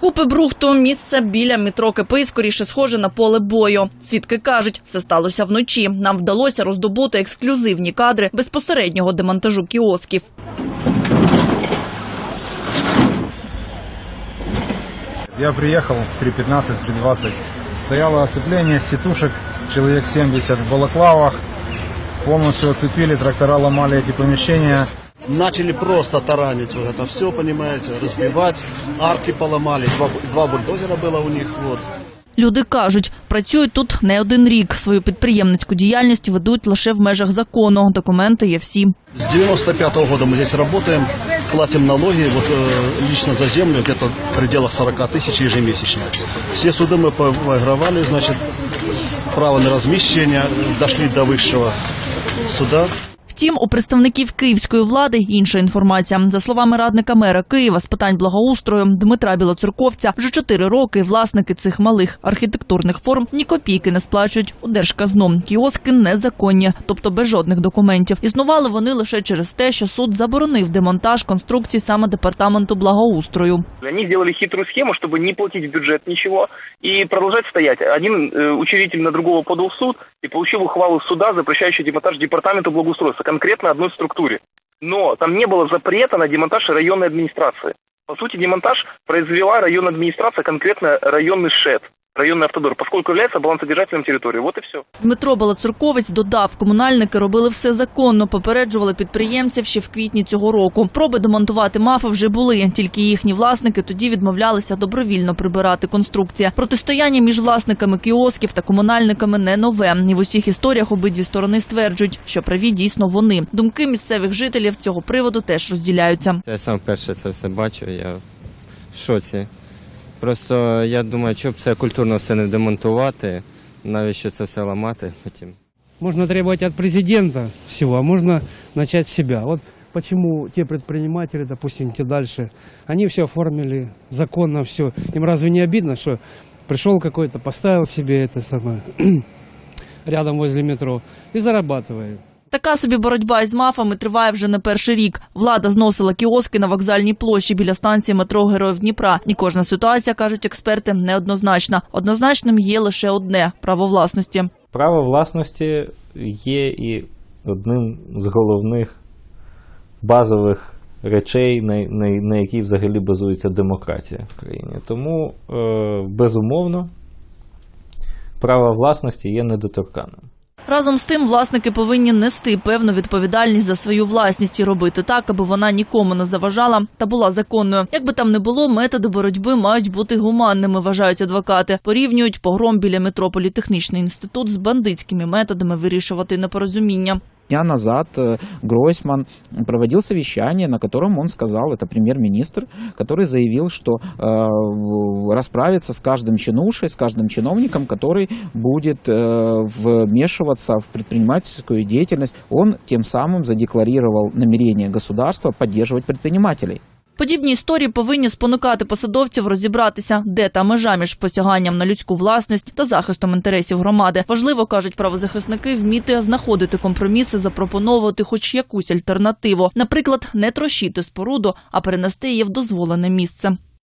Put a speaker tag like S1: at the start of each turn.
S1: Купи брухту місце біля метро КПІ скоріше схоже на поле бою. Свідки кажуть, все сталося вночі. Нам вдалося роздобути ексклюзивні кадри безпосереднього демонтажу кіосків.
S2: Я приехал в 3.15, 3.20. Стояло оцепление сетушек, человек 70 в балаклавах. Полностью оцепили, трактора ломали эти помещения
S3: Начали просто таранить вот это все, понимаете, разбивать. Арки поломали, два, два бульдозера было у них, вот.
S1: Люди кажуть, працюють тут не один рік. Свою підприємницьку діяльність ведуть лише в межах закону. Документи є всі.
S3: С 95 года мы здесь работаем, платим налоги, вот э, лично за землю где-то в пределах 40 тысяч ежемесячно. Все суды мы выигрывали, значит, право на размещение, дошли до высшего суда.
S1: Втім, у представників київської влади інша інформація. За словами радника мера Києва з питань благоустрою Дмитра Білоцерковця, вже чотири роки власники цих малих архітектурних форм ні копійки не сплачують у держказну. Кіоски незаконні, тобто без жодних документів. Існували вони лише через те, що суд заборонив демонтаж конструкцій саме департаменту благоустрою.
S4: Они сделали хитрую схему, чтобы не платить в бюджет ничего и продолжать стоять. Один э, учредитель на другого подал в суд и получил ухвалу суда, запрещающую демонтаж департамента благоустройства, конкретно одной структуре. Но там не было запрета на демонтаж районной администрации. По сути, демонтаж произвела районная администрация, конкретно районный ШЭД, районный автодор, поскольку является балансодержателем территории. Вот и все.
S1: Дмитро Балацурковець додав, комунальники робили все законно, попереджували підприємців ще в квітні цього року. Проби демонтувати мафи вже були, тільки їхні власники тоді відмовлялися добровільно прибирати конструкція. Протистояння між власниками кіосків та комунальниками не нове. І в усіх історіях обидві сторони стверджують, що праві дійсно вони. Думки місцевих жителів цього приводу теж розділяються.
S5: Я сам вперше це все бачу, я в шоці. Просто я думаю, щоб це культурно все не демонтувати, навіщо це все ламати потім.
S6: Можно требовать от президента всего, а можно начать с себя. Вот почему те предприниматели, допустим, те дальше, они все оформили законно, все. Им разве не обидно, что пришел какой-то, поставил себе это самое рядом возле метро и зарабатывает.
S1: Така собі боротьба із мафами триває вже не перший рік. Влада зносила кіоски на вокзальній площі біля станції метро Героїв Дніпра. І кожна ситуація, кажуть експерти, неоднозначна. Однозначним є лише одне право власності.
S7: Право власності є і одним з головних базових речей, на, на, якій взагалі базується демократія в країні. Тому, е, безумовно, право власності є недоторканним.
S1: Разом з тим, власники повинні нести певну відповідальність за свою власність і робити так, аби вона нікому не заважала та була законною. Як би там не було, методи боротьби мають бути гуманними, вважають адвокати. Порівнюють погром біля метрополітехнічний інститут з бандитськими методами вирішувати непорозуміння.
S8: Дня назад э, Гройсман проводил совещание, на котором он сказал, это премьер-министр, который заявил, что э, расправится с каждым чинушей, с каждым чиновником, который будет э, вмешиваться в предпринимательскую деятельность. Он тем самым задекларировал намерение государства поддерживать предпринимателей.
S1: Подібні історії повинні спонукати посадовців розібратися, де та межа між посяганням на людську власність та захистом інтересів громади. Важливо кажуть правозахисники вміти знаходити компроміси, запропоновувати хоч якусь альтернативу, наприклад, не трощити споруду, а перенести її в дозволене місце.